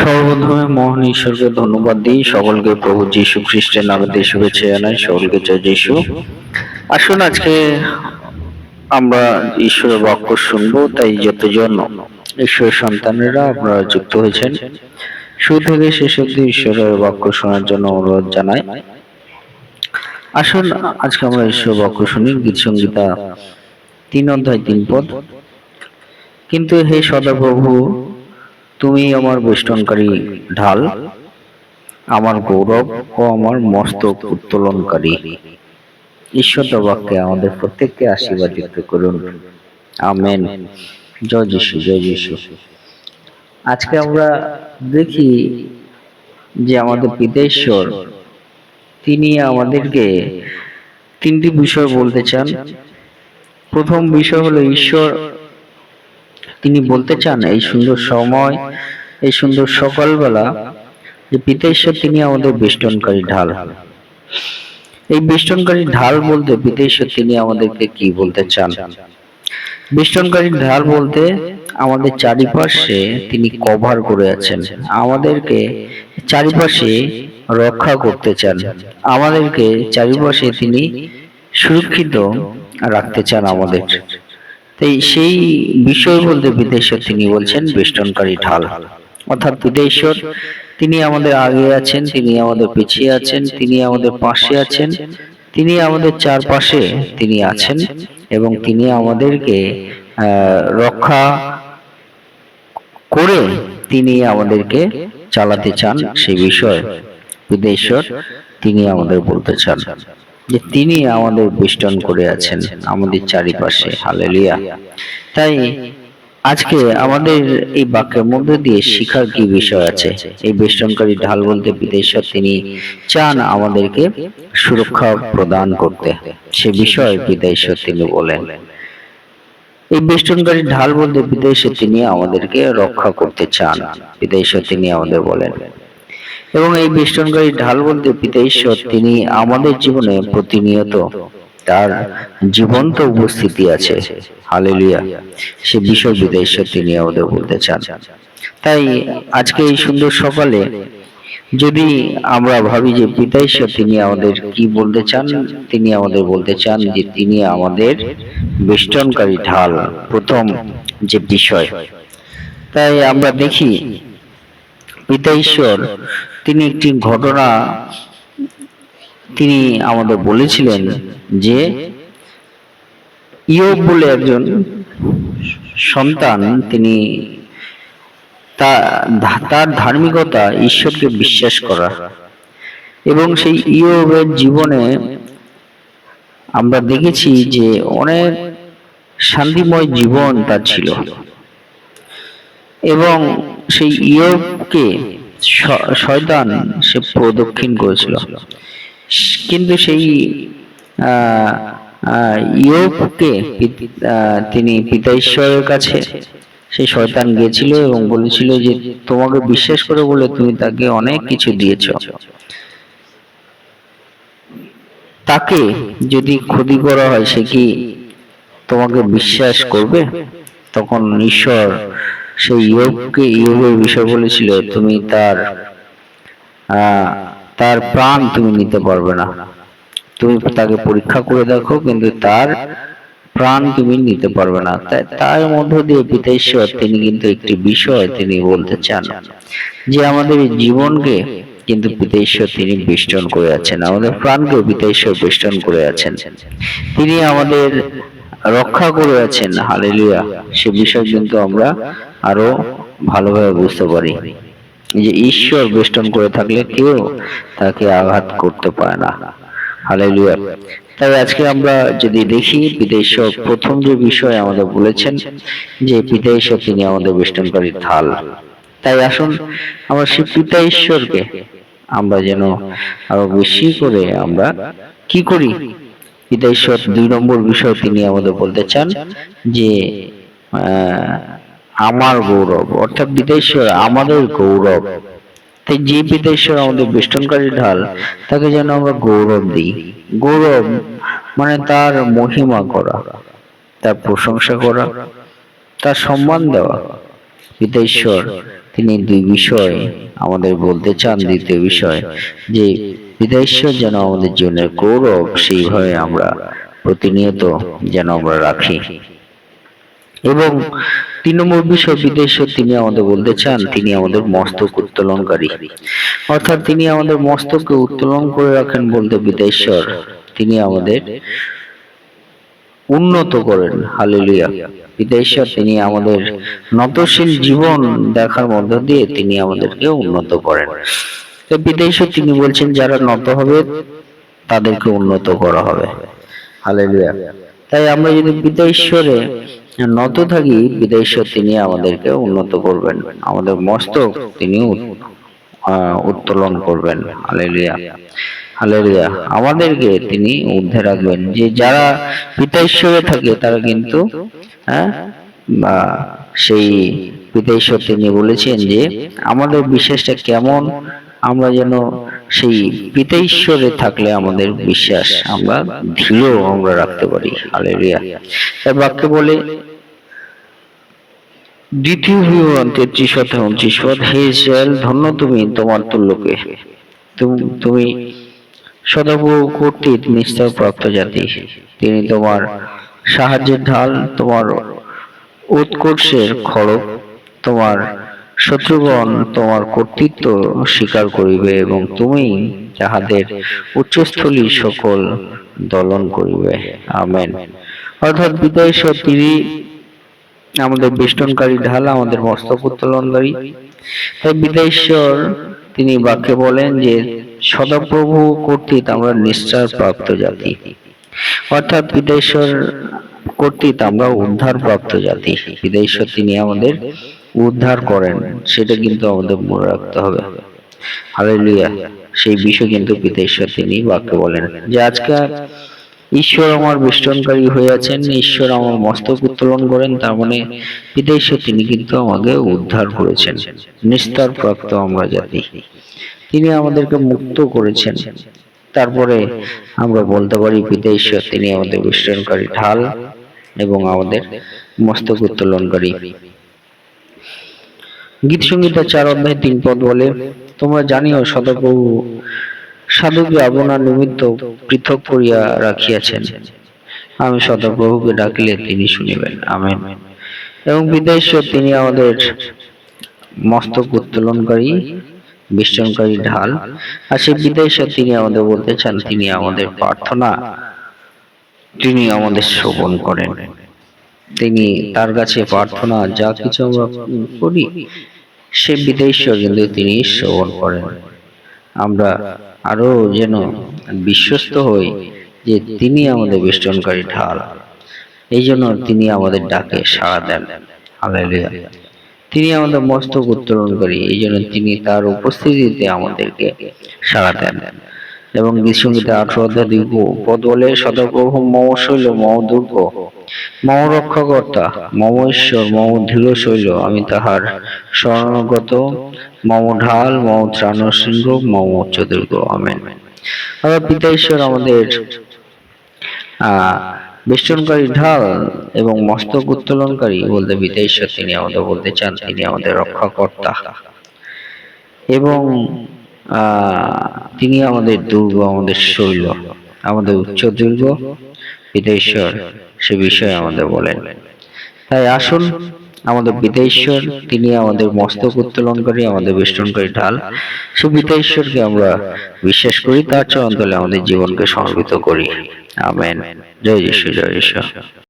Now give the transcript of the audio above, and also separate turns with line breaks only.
সর্বপ্রথমে মহান ঈশ্বরকে ধন্যবাদ দিই। সকলকে প্রভু যীশু খ্রিস্টের নামে দিয়ে শুভেচ্ছা জানাই। সকলকে জয় যীশু। আসুন আজকে আমরা ঈশ্বরের বাক্য শুনব, তাই যতজন ঈশ্বরের সন্তানেরা আপনারা যুক্ত হয়েছেন, শুরু থেকে শেষ অব্দি ঈশ্বরের বাক্য শোনার জন্য অনুরোধ জানাই। আসুন আজকে আমরা ঈশ্বর বাক্য শুনি, গীত সঙ্গীতা তিন অধ্যায় তিন পদ। কিন্তু হে সদাপ্রভু তুমি আমার বেষ্টনকারী ঢাল, আমার গৌরব ও আমার মস্তক উত্তোলনকারী। ঈশ্বর বাক্যে আমাদের প্রত্যেককে আশীর্বাদ আশীর্বাদিত করুন। আমেন। জয় যিশু জয় যিশু। আজকে আমরা দেখি যে আমাদের পিতেশ্বর, তিনি আমাদেরকে তিনটি বিষয় বলতে চান। প্রথম বিষয় হলো ঈশ্বর তিনি বলতে চান, এই সুন্দর সময়, এই সুন্দর সকালবেলা যে পিতা ঈশ্বর তিনি আমাদের বেষ্টনকারী ঢাল। এই বেষ্টনকারী ঢাল বলতে পিতা ঈশ্বর তিনি আমাদেরকে কি বলতে চান? বেষ্টনকারী ঢাল বলতে আমাদের চারিপাশে তিনি কভার করে আছেন, আমাদেরকে চারিপাশে রক্ষা করতে চান, আমাদেরকে চারিপাশে তিনি সুরক্ষিত রাখতে চান আমাদের। তাই সেই বিষয় বলতে বিদেশ্বর তিনি বলছেন, বেষ্টনকারী ঢাল। অর্থাৎ বিদেশ্বর তিনি আমাদের আগে আছেন, তিনি আমাদের পিছিয়ে আছেন, তিনি আমাদের পাশে আছেন, তিনি আমাদের চারপাশে তিনি আছেন এবং তিনি আমাদেরকে রক্ষা করে তিনি আমাদেরকে চালাতে চান সেই বিষয় বিদেশ্বর তিনি আমাদের বলতে চান। যে তিনি আমাদের বেষ্টন করে আছেন, আমাদের চারিপাশে। হালেলিয়া। তাই আজকে আমাদের এই বাক্যের মধ্যে দিয়ে শিখার কি বিষয় আছে? এই বেষ্টনকারী ঢাল বলতে বিদেশ্বর তিনি চান আমাদেরকে সুরক্ষা প্রদান করতে। সে বিষয়ে বিদেশ্বর তিনি বলেন। এই বেষ্টনকারী ঢাল বলতে বিদেশে তিনি আমাদেরকে রক্ষা করতে চান। বিদেশে তিনি আমাদের বলেন। এবং এই বেষ্টনকারী ঢাল বলতে পিতা ঈশ্বর, তিনি আমাদের জীবনে প্রতিনিয়ত তার জীবন্ত উপস্থিতি আছে। হালেলুয়া। সে বিষয় পিতা ঈশ্বর তিনি আমাদের বলতে চান। তাই আজকে এই সুন্দর সকালে যদি আমরা ভাবি যে পিতা ঈশ্বর তিনি আমাদের কি বলতে চান, তিনি আমাদের বলতে চান যে তিনি আমাদের বেষ্টনকারী ঢাল, প্রথম যে বিষয়। তাই আমরা দেখি পিতা ঈশ্বর তিনি একটি ঘটনা তিনি আমাদের বলেছিলেন যে ইয়ব বলে একজন সন্তান, তিনি তার ধার্মিকতা ঈশ্বরকে বিশ্বাস করা। এবং সেই ইয়বের জীবনে আমরা দেখেছি যে অনেক শান্তিময় জীবন তার ছিল। এবং সেই ইয়বকে শয়তান সে প্রদক্ষিণ করেছিল। কিন্তু সেই ইয়বকে তিনি পিতা ঈশ্বরের কাছে সেই শয়তান গিয়েছিল এবং বলেছিল যে, তোমাকে বিশ্বাস করে বলে তুমি তাকে অনেক কিছু দিয়েছ। তাকে যদি ক্ষতি করা হয় সে কি তোমাকে বিশ্বাস করবে? তখন ঈশ্বর সেই ইয়োগকে ইয়োগের বিষয় বলেছিল, তুমি তার তার প্রাণ তুমি নিতে পারবে না। তুমি তাকে পরীক্ষা করে দেখো, কিন্তু তার প্রাণ তুমি নিতে পারবে না। তার মধ্য দিয়ে পিতেশ্বর তিনি কিন্তু একটি বিষয় তিনি বলতে চান, যে আমাদের জীবনকে কিন্তু পিতেশ্বর তিনি বেষ্টন করে আছেন, আমাদের প্রাণকেও পিতেশ্বর বেষ্টন করে আছেন। তিনি আমাদের রক্ষা করে আছেন, হালেলুয়া। সে বিষয় কিন্তু আমরা আরও ভালোভাবে বুঝতে পারি। যে ঈশ্বর বেষ্টন করে থাকলে কেউ তাকে আঘাত করতে পারে না। হালেলুয়া। তাই আজকে আমরা যদি দেখি বিদেশ্বর প্রথম যে বিষয় আমাদের বলেছেন যে ঈশ্বর তিনি আমাদের বেষ্টনকারী থাল। তাই আসুন আমরা সেই পিতা ঈশ্বরকে আমরা যেন আরও বেশি করে আমরা কি করি? পিতা ঈশ্বর দুই নম্বর বিষয় তিনি আমাদের বলতে চান যে আমার গৌরব, অর্থাৎ বিদেশ্বর আমাদের গৌরব। তাই যে বিদেশ্বর আমাদের বেষ্টনকারী ঢাল, তাকে যেন আমরা গৌরব দিই। গৌরব মানে তার মহিমা করা, তার প্রশংসা করা, তার সম্মান দেওয়া। পিতা ঈশ্বর তিনি দুই বিষয় আমাদের বলতে চান। দ্বিতীয় বিষয়, যে বিদেশ্বর যেন আমাদের জীবনের গৌরব, সেইভাবে আমরা প্রতিনিয়ত যেন আমরা রাখি। এবং নম্বর বিষয় বিদেশ্বর তিনি আমাদের বলতে চান, তিনি আমাদের মস্তক উত্তোলনকারী। অর্থাৎ তিনি আমাদের মস্তককে উত্তোলন করে রাখেন বলতে বিদেশ্বর তিনি আমাদের উন্নত করেন। হালেলুয়া। বিদেশ্বর তিনি আমাদের নতশীল জীবন দেখার মধ্য দিয়ে তিনি আমাদেরকে উন্নত করেন। তো বিদেশ্বর তিনি বলছেন, যারা নত হবে, তাদেরকে উন্নত করা হবে। হালেলুয়া। তাই আমরা যদি বিদেশ্বরে নত থাকি বিদেশ্বর তিনি আমাদেরকে উন্নত করবেন। আমাদের মস্তক তিনি উত্তোলন করবেন। হালেলুয়া। হালেলুয়া। আমাদেরকে তিনি ঊর্ধ্বে রাখবেন। যে যারা পিতা ঈশ্বরে থাকে, তারা কিন্তু হ্যাঁ সেই পিতা ঈশ্বর তিনি বলেছেন যে, আমাদের বিশ্বাসটা কেমন? আমরা যেন সেই পিতা ঈশ্বরে থাকলে আমাদের বিশ্বাস আমরা দৃঢ় আমরা রাখতে পারি। হালেলুয়া। তাই বাক্যে বলে দ্বিতীয় বিবরণ তেত্রিশ অধ্যায় উনত্রিশ হে ইসরায়েল, ধন্য তুমি তোমার তুল্যকে। তুমি সদাপ্রভু কর্তৃক নিস্তার প্রাপ্ত জাতি। তিনি তোমার সাহায্যের ঢাল, তোমার উৎকর্ষের খড়গ তোমার শত্রুগণ তোমার কর্তৃত্ব স্বীকার করিবে এবং তুমি যাহাদের উচ্চস্থলী সকল দলন করিবে। আমেন। অর্থাৎ বিদায় তিনি আমাদের বেষ্টনকারী ঢাল আমাদের মস্তক উত্তোলনকারী তাই বিদেশ্বর তিনি বাক্যে বলেন যে সদাপ্রভু কর্তৃক আমরা নিশ্চয় প্রাপ্ত জাতি। অর্থাৎ বিদেশ্বর কর্তৃক আমরা উদ্ধার প্রাপ্ত জাতি। বিদেশ্বর তিনি আমাদের উদ্ধার করেন সেটা কিন্তু আমাদের মনে রাখতে হবে। হালেলুয়া। সেই বিষয় কিন্তু বিদেশ্বর তিনি বাক্যে বলেন যে আজকে ঈশ্বর আমার বেষ্টনকারী হয়ে ঈশ্বর আমার মস্তক উত্তোলন করেন, তার মানে বিদেশে তিনি কিন্তু আমাকে উদ্ধার করেছেন, নিস্তার প্রাপ্ত আমরা জাতি। তিনি আমাদেরকে মুক্ত করেছেন। তারপরে আমরা বলতে পারি পিতা ঈশ্বর তিনি আমাদের বেষ্টনকারী ঢাল এবং আমাদের মস্তক উত্তোলনকারী। গীত সঙ্গীতা চার অধ্যায় তিন পদ বলে, তোমরা জানিও, সদাপ্রভু সাধুকে আপনার নিমিত্ত পৃথক করিয়া রাখিয়াছেন। আমি সদাপ্রভুকে ডাকিলে তিনি শুনিবেন। আমেন। এবং বিদেশ্বর তিনি আমাদের মস্তক উত্তোলনকারী বিষ্টনকারী ঢাল। আর সেই বিদেশ্বর তিনি আমাদের বলতে চান, তিনি আমাদের প্রার্থনা, তিনি আমাদের শ্রবণ করেন। তিনি তার কাছে প্রার্থনা, যা কিছু আমরা করি, সে বিদেশ্বর কিন্তু তিনি শ্রবণ করেন। আমরা আরও যেন বিশ্বস্ত হই যে তিনি আমাদের বেষ্টনকারী ঢাল। এই জন্য তিনি আমাদের ডাকে সাড়া দেন। হালেলুয়া। তিনি আমাদের মস্তক উত্তোলনকারী। এই জন্য তিনি তার উপস্থিতিতে আমাদেরকে সাড়া দেন। এবং গীতসঙ্গীতে আঠারো অধ্যায় দুই পদ বলে সদাপ্রভু মম শৈল, মম দুর্গ, মম রক্ষাকর্তা, মম ঈশ্বর, মম ধীর শৈল, আমি তাহার শরণগত, মম ঢাল, মম ত্রাণ সিংহ মম উচ্চ দুর্গ আমেন। আবার পিতা ঈশ্বর আমাদের বেষ্টনকারী ঢাল এবং মস্তক উত্তোলনকারী বলতে পিতা ঈশ্বর, তিনি আমাদের বলতে চান, তিনি আমাদের রক্ষাকর্তা। এবং তিনি আমাদের দুর্গ, আমাদের শৈল, আমাদের উচ্চ দুর্গ। পিতেশ্বর সে বিষয়ে আমাদের বলেন। তাই আসুন, আমাদের বিদেশ্বর তিনি আমাদের মস্তক উত্তোলনকারী আমাদের বেষ্টনকারী ঢাল। সে বিদেশ্বরকে আমরা বিশ্বাস করি, তার চরণ আমাদের জীবনকে সমর্পিত করি। আমেন। জয় যিশু জয় যিশু।